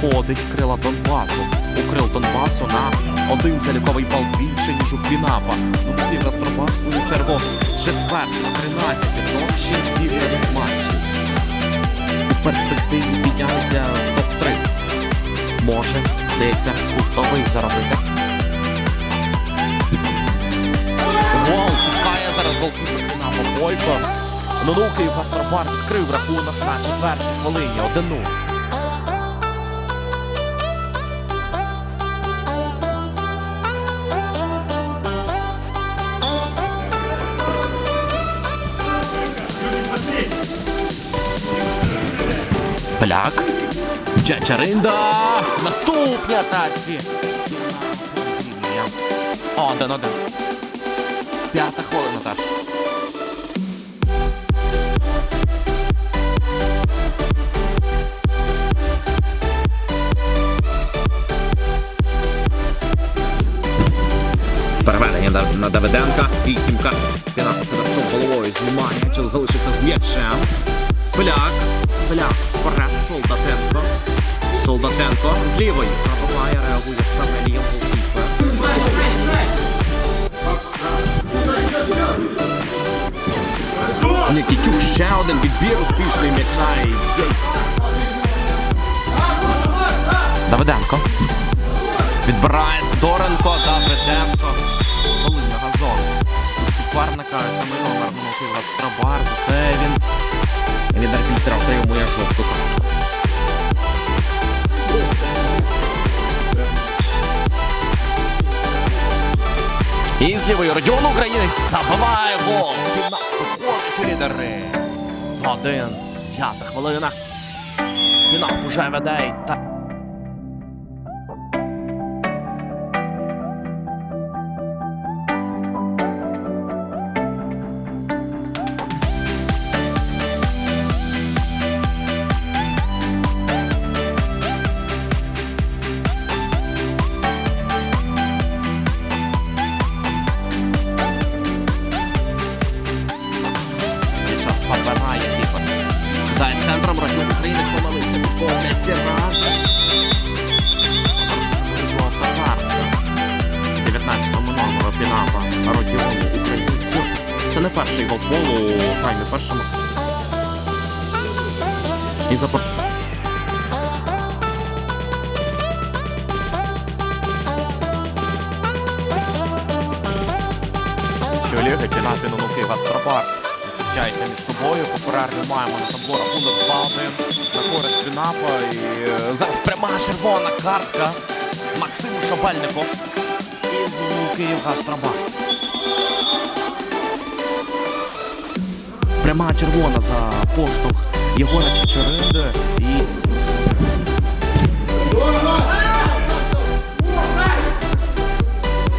проходить крила Донбасу. У крил Донбасу на один заліковий бал більше, ніж у Пінапа. Нумки Гастробар, в свою чергу, четвертий на 13 очок ще зіграних матчів. У перспективі піднятися в топ-3. Може, вдається кутовий заробити. Гол пускає зараз голкіпер Пінамо Бойко. Ну, ну, Київ Гастробар відкрив рахунок на четвертій хвилині. 1-0. Пляк. Чачаринда. Наступні атаці. Один один. П'ята хвилина теж. Переведення на- Давиденка. Вісімка. Пінапо Федорцов головою знімає. Чи залишиться з м'ячем. Пляк. Пляк. Солдатенко. Солдатенко. З лівої. Пробиває, реагує саме Лієм голкіпер. Нікітюк ще один відбір успішний м'яча. Давиденко. Відбирає Сидоренко, Давиденко. Голин на газон. Суперника саме номер Монокива Страбар. Це він від арбітра отримує жовту картку. І з лівої Родіон Українець забиває гол. Пінак лідери. Один. П'ята хвилина. Уже веде. Та... забирає Кіпер. Дай центром Радюк Українець помилився. Підкоплює Сіранце. Жовта картка. 19-му номеру Пінапа Родіону українцю. Це не перший гол фолу у таймі першому. І за Олеги Пінапіно Нуки Гастробар зустрічаються між собою. Поперерві маємо на табло рахунок 2-1 на користь Пінапа. І е, зараз пряма червона картка Максиму Шабельнику із Київ Гастробар. Пряма червона за поштовх Єгора Чечеринди і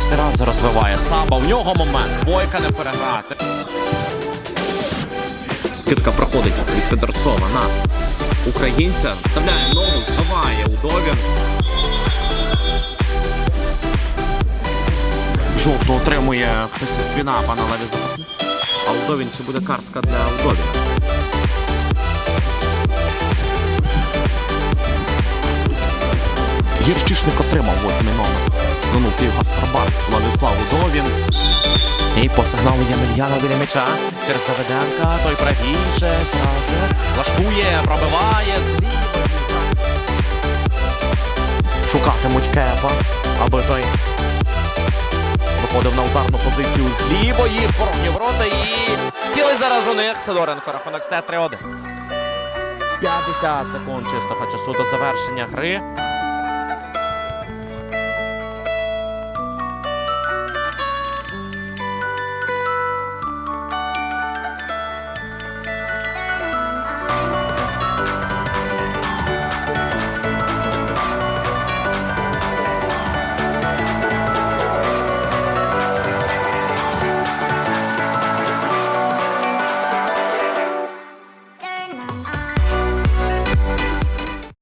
Сирадзе розвиває Саба. У нього момент. Бойка не переграти. Скидка проходить від Федорцова на українця. Вставляє ногу, збиває Удовін. Жовто отримує хтось із Пінапа на леві запасник. А Удовін це буде картка для Удовіна. Гірчишник отримав восьмий номер. Гонув Гастробар Владислав Удовін. І по сигналу Ємельяна біля м'яча. Через Давиденка. Той правіше. Зразу. Влаштує, пробиває. Зліва. Шукатимуть кепа, аби той виходив на ударну позицію з лівої. Порожні ворота і втіли зараз у них. Сидоренко. Рахунок стає 3-1. 50 секунд чистого часу до завершення гри.